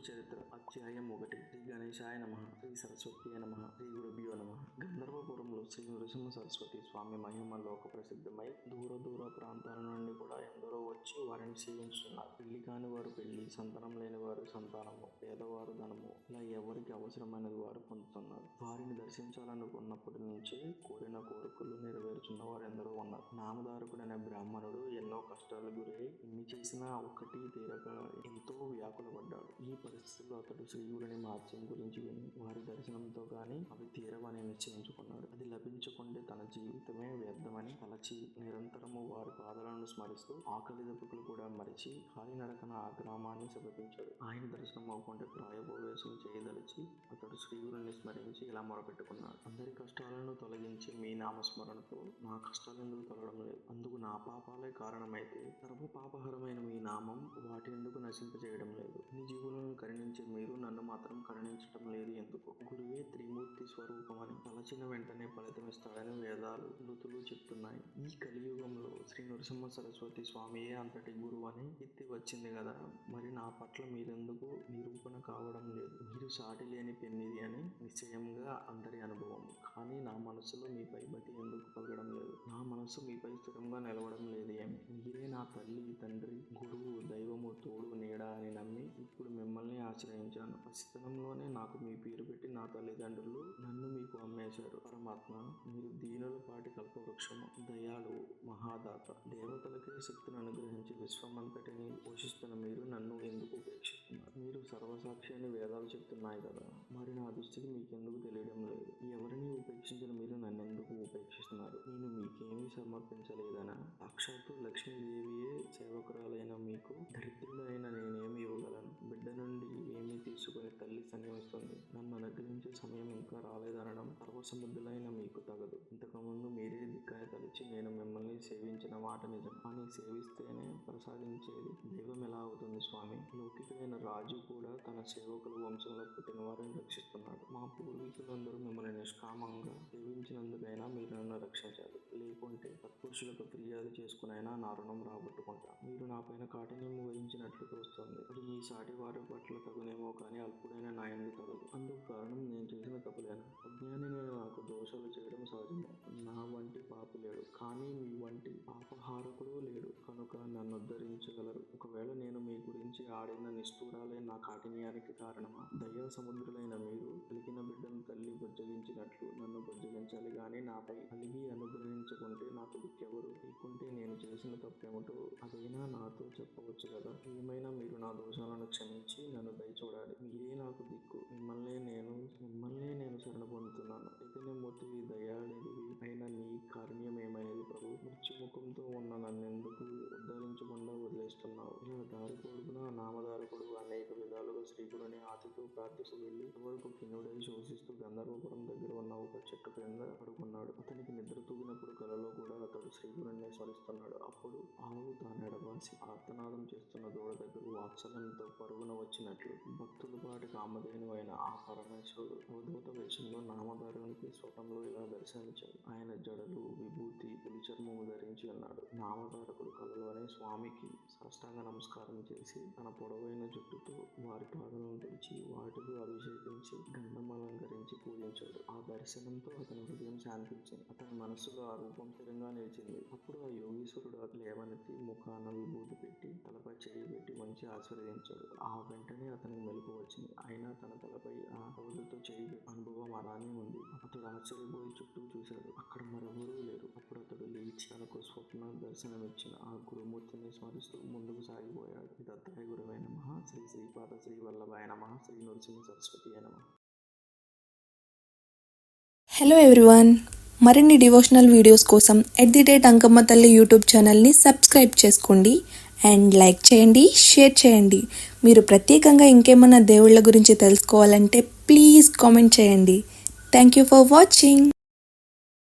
చరిత్ర అధ్యాయం ఒకటి శ్రీ గణేశాయ నమ శ్రీ సరస్వతి నమ శ్రీ గురుభ్యో నమ. గంధర్వపురంలో శ్రీ నృసింహ సరస్వతి స్వామి మహిమ లోక ప్రసిద్ధమై దూర దూర ప్రాంతాల నుండి కూడా ఎందరో వచ్చి వారిని సేవించుతున్నారు. పెళ్ళి కాని వారు పెళ్ళి సంతానం లేని వారు సంతానము పేదవారు ధనము ఇలా ఎవరికి అవసరమైనది వారు పొందుతున్నారు. వారిని దర్శించాలనుకున్నప్పటి నుంచి కోరిన కోరికలు నెరవేరుచున్న ఎందరో ఉన్నారు. నామధారకుడైన బ్రాహ్మణుడు ఎన్నో కష్టాలు గురై ఎన్ని చేసినా ఒకటి తీరక ఎంతో వ్యాకులపడ్డాడు. ఈ పరిస్థితుల్లో అతడు శ్రీగుడిని మహత్యం గురించి విని వారి దర్శనంతో గాని అవి తీరవని నిశ్చయించుకున్నాడు. అది లభించకుండా తన జీవితమే వ్యర్థమని తలచి నిరంతరము వారి పాదాలను స్మరిస్తూ ఆకలి దెబ్బకులు కూడా మరిచి కాలినడకన ఆ గ్రామాన్ని సమర్పించాడు ఆయన దర్శనం అవ్వకుండా ప్రాయభోవేశం చేయదలిచి అతడు శ్రీగురుని స్మరించి ఇలా మొరపెట్టుకున్నాడు. అందరి కష్టాలను తొలగించి మీ నామస్మరణతో నా కష్టాలు ఎందుకు తొలగడం లేదు. అందుకు నా పాపాలే కారణమైతే సర్వ పాపహరమైన నామం వాటి ఎందుకు నశింపజేయడం లేదు? నీ జీవులను కరుణించే మీరు నన్ను మాత్రం కరుణించడం లేదు ఎందుకు? గురువే త్రిమూర్తి స్వరూపమని తలచిన వెంటనే ఫలితమిస్తాడని వేదాలు ఋతులు చెప్తున్నాయి. ఈ కలియుగంలో శ్రీ నరసింహ సరస్వతి స్వామియే అంతటి గురువు అని ఎత్తి వచ్చింది కదా? మరి నా పట్ల మీరెందుకు నిరూపణ కావడం లేదు? మీరు సాటి లేని పెన్నిది అని నిశ్చయంగా అందరి అనుభవం. కానీ నా మనసులో మీపై బతి ఎందుకు పలగడం లేదు? నా మనసు మీపై స్థిరంగా నిలవడం లేదు ఏమి? మీరే నా తల్లి తండ్రి గురువు దైవము తోడు నీడ అని నమ్మి ఇప్పుడు మిమ్మల్ని ఆశ్రయించాను. పసితనంలోనే నాకు మీ పేరు పెట్టి నా తల్లిదండ్రులు నన్ను మీకు అమ్మేశారు. పరమాత్మ మీరు దీనుల పాటి కల్పవృక్షము దయాలు మహాదాత దేవతలకే శక్తిని అనుగ్రహించి విశ్వమంతటిని పోషిస్తున్న మీరు నన్ను ఎందుకు ఉపేక్షిస్తున్నారు? మీరు సర్వసాక్షి అని వేదాలు చెప్తున్నాయి కదా. మరి నా దృష్టికి మీకెందుకు తెలియడం లేదు? ఎవరు సమర్పించలేదనా? సాక్షాత్తు లక్ష్మీదేవియే సేవకురాలైన మీకు దరిద్రుడైన నేనేమి ఇవ్వగలను? బిడ్డ నుండి ఏమీ తీసుకుని తల్లి సన్యమిస్తుంది నన్ను అనుగ్రహించే సమయం ఇంకా రాలేదనడం సర్వసముద్రులైన మీకు తగదు. ఇంతకుముందు మీరే దిక్కాయ తలిచి నేను మిమ్మల్ని సేవించిన మాట నిజం కానీ సేవిస్తేనే ప్రసాదించేది దైవం ఎలా అవుతుంది స్వామి? లౌకికమైన రాజు కూడా తన సేవకుల వంశంలో పుట్టిన వారిని రక్షిస్తున్నాడు. మా పూర్వీకులందరూ మిమ్మల్ని నిష్కామంగా సేవించినందుకైనా మీరు నన్ను రక్షించాలి లేకుంటే తత్పురుషులకు ఫిర్యాదు చేసుకునైనా నా రుణం రాబట్టుకుంటా మీరు నాపైన కాఠిన్యం వహించినట్లు తోస్తుంది. అది మీ సాటి వారి పట్ల తగునేమో కానీ అల్పుడైన నాయన్ని తగదు. అందుకు కారణం నేను చేసిన తప్పులేను? అజ్ఞాని నేను దోషాలు చేయడం సహజమే. నా వంటి పాప లేడు. కానీ మీ వంటి పాపహారకుడు లేడు. కనుక నన్ను ఉద్ధరించగలరు. ఒకవేళ నేను మీ గురించి ఆడిన నిష్ఠూరాలే నా కాఠిన్యానికి కారణమా? దయా సముద్రులైన మీరు కలిగిన బిడ్డను తల్లి బుజ్జగించినట్లు నన్ను బుజ్జగించాలి. కానీ నాపై కలిగి అనుగ్రహించకుంటే నాకు ఎవరు? లేకుంటే నేను చేసిన తప్పేమిటో అదైనా నాతో చెప్పవచ్చు కదా? ఏమైనా మీరు నా దోషాలను క్షమించి నన్ను దయ చూడాలి మీరే నాకు దిక్కు. మిమ్మల్ని శరణ పొందుతున్నాను చైతన్యమూర్తి దయాళివి అయిన నీ కారుణ్యం ఏమైనది ప్రభు? మృత్యుముఖంతో ఉన్న నన్నెందుకు ఉద్ధరించకుండా చేస్తున్నావు. ఇలా దారి కొడుకున నామదారి కొడుకు అనేక విధాలుగా శ్రీకుడిని ఆతితో ప్రార్థిస్తూ వెళ్ళి వరకు కిన్నుడై శోషిస్తూ గంధర్వపురం దగ్గర ఉన్న ఒక చెట్టు క్రింద పడుకున్నాడు. అతనికి నిద్ర తూగినప్పుడు కలలో కూడా అతడు శ్రీకుడిని స్మరిస్తున్నాడు. అప్పుడు ఆవు తాను ఎడబాసి ఆర్తనాదం చేస్తున్న దూడ దగ్గర వాత్సల్యంతో పరుగున వచ్చినట్లు భక్తుల పాటి కామధేను అయిన ఆ పరమేశ్వరుడు అవధూత వేషంలో నామధారునికి స్వతంలో ఇలా దర్శనమిచ్చాడు ఆయన జడలు విభూతి పులిచర్మము ధరించి ఉన్నాడు. నామధారకుడు కలలోనే స్వామికి సాష్టాంగ నమస్కారం చేసి తన పొడవైన జుట్టుతో వారి పాదలను తెరిచి వాటికి అభిషేకించి గంధం అలంకరించి పూజించాడు. ఆ దర్శనంతో అతని హృదయం శాంతించింది. అతని మనస్సులో ఆ రూపం స్థిరంగా నిలిచింది. అప్పుడు ఆ యోగీశ్వరుడు లేవనెత్తి ముఖాన విభూతి పెట్టి తలపై చేయి పెట్టి మంచి ఆశీర్వదించాడు. ఆ వెంటనే అతనికి మెలకు వచ్చింది. అయినా తన తలపై ఆ రోజుతో చేయి అనుభవం అలానే ఉంది. అతడు ఆశ్చర్యపోయి చుట్టూ చూశాడు. అక్కడ మరెవరూ లేరు. అప్పుడు అతడు లేచి తనకు స్వప్న దర్శనమిచ్చిన ఆ గురుమూర్తిని స్మరిస్తూ ముందుకు సాగిపోయాడు. దత్తాయ గురువై నమ. శ్రీ శ్రీపాద శ్రీ వల్లభాయ నమ. శ్రీ నృసింహ సరస్వతి నమ. హలో ఎవ్రీవన్ మరిన్ని డివోషనల్ వీడియోస్ కోసం ఎట్ ది డేట్ అంకమ్మ తల్లి యూట్యూబ్ ఛానల్ని సబ్స్క్రైబ్ చేసుకోండి అండ్ లైక్ చేయండి షేర్ చేయండి. మీరు ప్రత్యేకంగా ఇంకేమైనా దేవుళ్ళ గురించి తెలుసుకోవాలంటే ప్లీజ్ కామెంట్ చేయండి. Thank you for watching